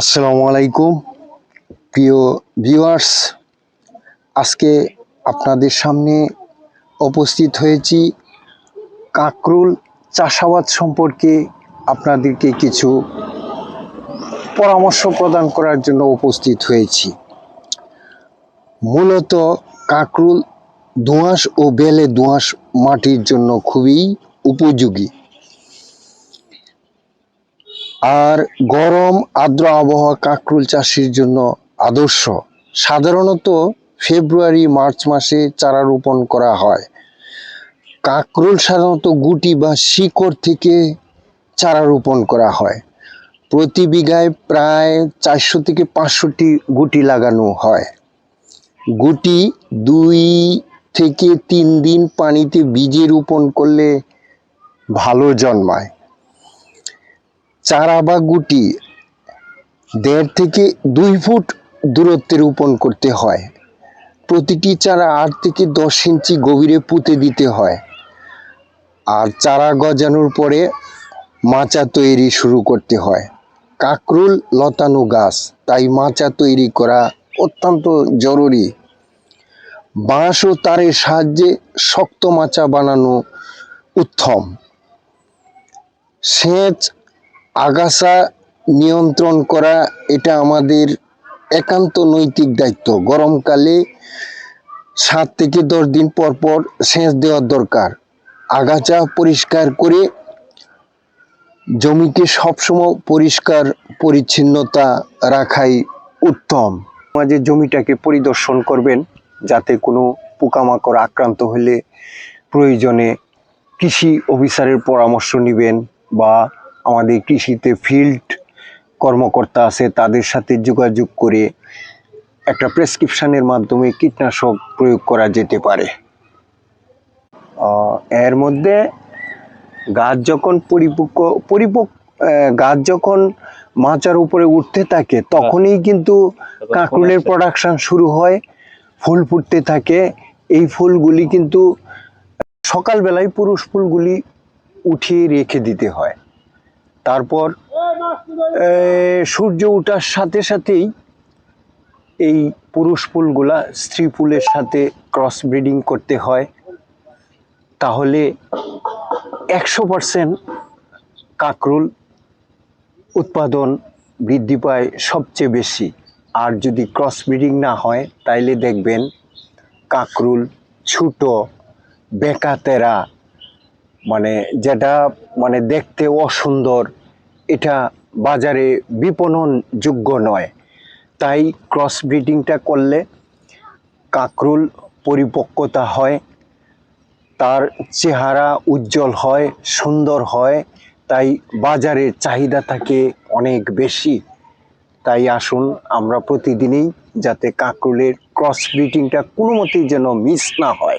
আসসালামু আলাইকুম। প্রিয় ভিউয়ার্স, আজকে আপনাদের সামনে উপস্থিত হয়েছি কাকরুল চাষাবাদ সম্পর্কে আপনাদেরকে কিছু পরামর্শ প্রদান করার জন্য উপস্থিত হয়েছি। মূলত কাকরুল দোঁয়াশ ও বেলে দোঁয়াশ মাটির জন্য খুবই উপযোগী। আর গরম, আর্দ্র আবহাওয়া কাঁকরুল চাষের জন্য আদর্শ। সাধারণত ফেব্রুয়ারি, মার্চ মাসে চারা রোপণ করা হয়। কাঁকরুল সাধারণত গুটি বা শিকড় থেকে চারা রোপণ করা হয়। প্রতি বিঘায় প্রায় চারশো থেকে পাঁচশোটি গুটি লাগানো হয়। গুটি দুই থেকে তিন দিন পানিতে বীজে রোপণ করলে ভালো জন্মায়। চারা বা গুটি দেড় থেকে দুই ফুট দূরত্বে রোপণ করতে হয়। প্রতিটি চারা আট থেকে দশ ইঞ্চি গভীরে পুঁতে দিতে হয় আর চারা গজানোর পরে মাচা তৈরি শুরু করতে হয়। কাকরুল, লতানো গাছ, তাই মাচা তৈরি করা অত্যন্ত জরুরি। বাঁশ ও তারের সাহায্যে শক্ত মাচা বানানো উত্তম। সেচ আগাছা নিয়ন্ত্রণ করা এটা আমাদের একান্ত নৈতিক দায়িত্ব। গরমকালে সাত থেকে দশ দিন পর পর সেচ দেওয়ার দরকার। আগাছা পরিষ্কার করে জমিকে সবসময় পরিষ্কার পরিচ্ছন্নতা রাখাই উত্তম। মাঝে জমিটাকে পরিদর্শন করবেন, যাতে কোনো পোকামাকড় আক্রান্ত হলে প্রয়োজনে কৃষি অফিসারের পরামর্শ নেবেন বা আমাদের কৃষিতে ফিল্ড কর্মকর্তা আছে তাদের সাথে যোগাযোগ করে একটা প্রেসক্রিপশানের মাধ্যমে কীটনাশক প্রয়োগ করা যেতে পারে। এর মধ্যে গাছ যখন পরিপক্ক পরিপক্ক গাছ যখন মাচার উপরে উঠতে থাকে তখনই কিন্তু কাঁকরুলের প্রোডাকশন শুরু হয় ফুল ফুটতে থাকে এই ফুলগুলি কিন্তু সকালবেলায় পুরুষ ফুলগুলি উঠিয়ে রেখে দিতে হয়। তারপর সূর্য ওঠার সাথে সাথেই এই পুরুষ ফুলগুলা স্ত্রী ফুলের সাথে ক্রস ব্রিডিং করতে হয়। তাহলে একশো পারসেন্ট কাকরুল উৎপাদন বৃদ্ধি পায় সবচেয়ে বেশি। আর যদি ক্রস ব্রিডিং না হয়, তাইলে দেখবেন কাকরুল, ছোটো, বেকাতেরা মানে যেটা মানে দেখতে অসুন্দর, এটা বাজারে বিপণন যোগ্য নয়। তাই ক্রস ব্রিডিংটা করলে কাকরুল পরিপক্কতা হয়, তার চেহারা উজ্জ্বল হয়, সুন্দর হয়, তাই বাজারে চাহিদা থাকে অনেক বেশি। তাই আসুন আমরা প্রতিদিনই যাতে কাকরুলের ক্রস ব্রিডিংটা কোনো মতেই যেন মিস না হয়।